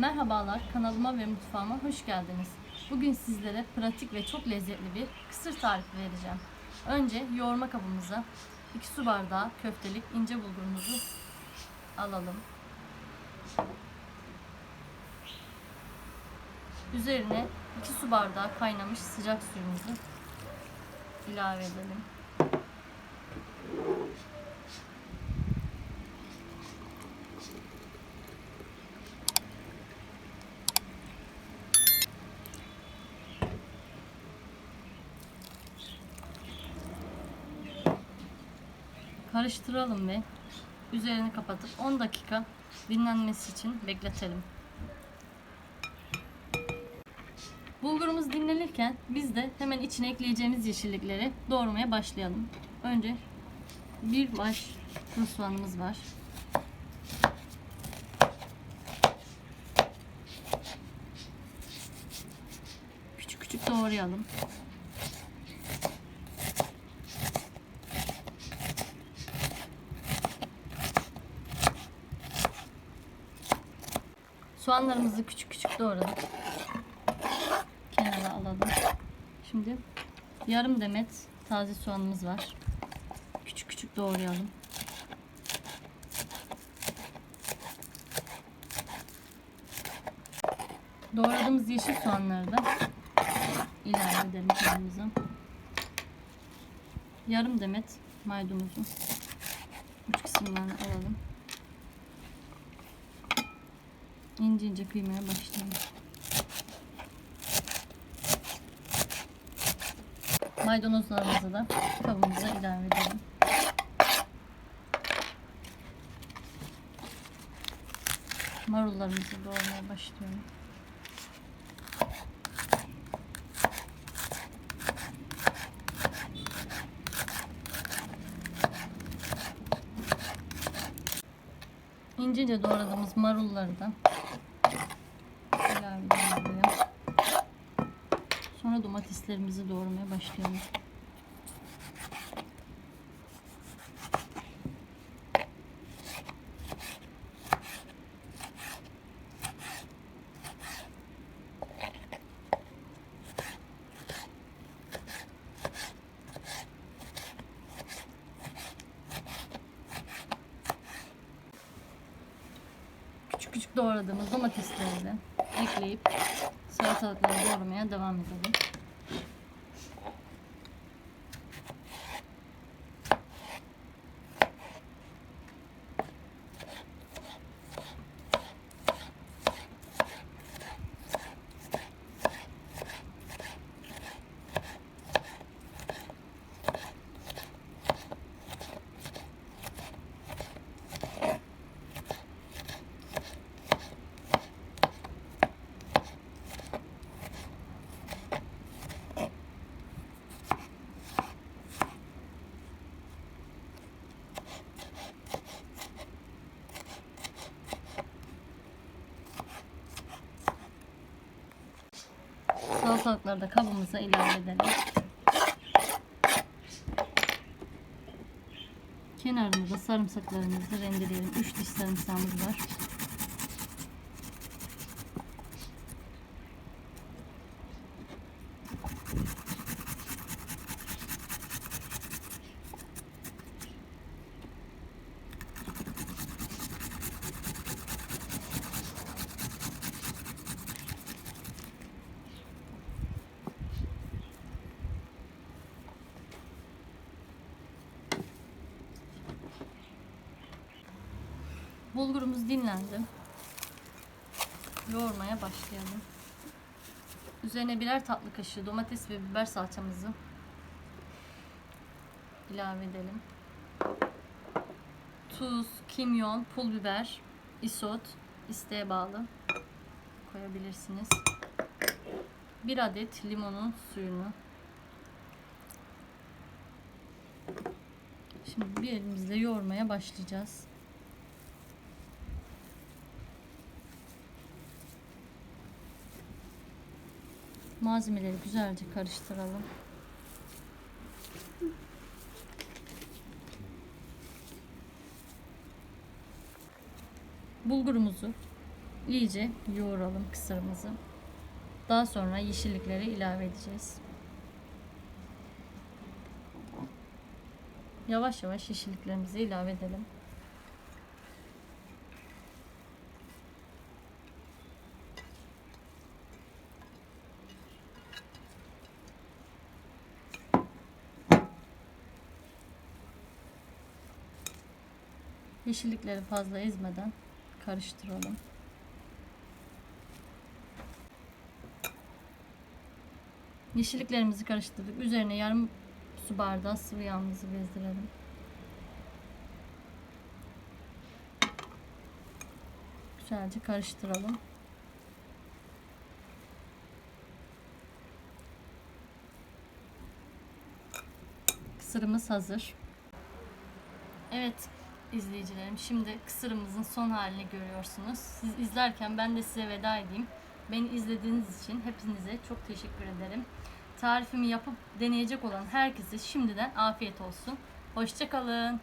Merhabalar, kanalıma ve mutfağıma hoş geldiniz. Bugün sizlere pratik ve çok lezzetli bir kısır tarifi vereceğim. Önce yoğurma kabımıza 2 su bardağı köftelik ince bulgurumuzu alalım. Üzerine 2 su bardağı kaynamış sıcak suyumuzu ilave edelim. Karıştıralım ve üzerini kapatıp 10 dakika dinlenmesi için bekletelim. Bulgurumuz dinlenirken biz de hemen içine ekleyeceğimiz yeşillikleri doğramaya başlayalım. Önce bir baş kuru soğanımız var. Küçük küçük doğrayalım. Soğanlarımızı küçük küçük doğradık. Kenara alalım. Şimdi yarım demet taze soğanımız var. Küçük küçük doğrayalım. Doğradığımız yeşil soğanları da ilave edelim kabımıza. Yarım demet maydanozun uç kısımlarını alalım. İnce ince kıymaya başlayalım. Maydanozlarımızı da kabımıza ilave edelim. Marullarımızı doğramaya başlıyorum. İnce ince doğradığımız marulları da ilave edelim. Domateslerimizi doğramaya başlayalım. Küçük küçük doğradığımız domatesleri de ekleyip salatalıkları doğramaya devam edelim. Salatalıkları da kabımıza ilave edelim. Kenarında da sarımsaklarımızı rendeleyelim. 3 diş sarımsağımız var. Bulgurumuz dinlendi. Yoğurmaya başlayalım. Üzerine birer tatlı kaşığı domates ve biber salçamızı ilave edelim. Tuz, kimyon, pul biber, isot isteğe bağlı koyabilirsiniz. Bir adet limonun suyunu Şimdi bir elimizle yoğurmaya başlayacağız. Malzemeleri güzelce karıştıralım. Bulgurumuzu iyice yoğuralım kısırımızı. Daha sonra yeşillikleri ilave edeceğiz. Yavaş yavaş yeşilliklerimizi ilave edelim. Yeşillikleri fazla ezmeden karıştıralım. Yeşilliklerimizi karıştırdık. Üzerine yarım su bardağı sıvı yağımızı gezdirelim. Güzelce karıştıralım. Kısırımız hazır. Evet izleyicilerim şimdi kısırımızın son halini görüyorsunuz. Siz izlerken ben de size veda edeyim. Beni izlediğiniz için hepinize çok teşekkür ederim. Tarifimi yapıp deneyecek olan herkese şimdiden afiyet olsun. Hoşçakalın.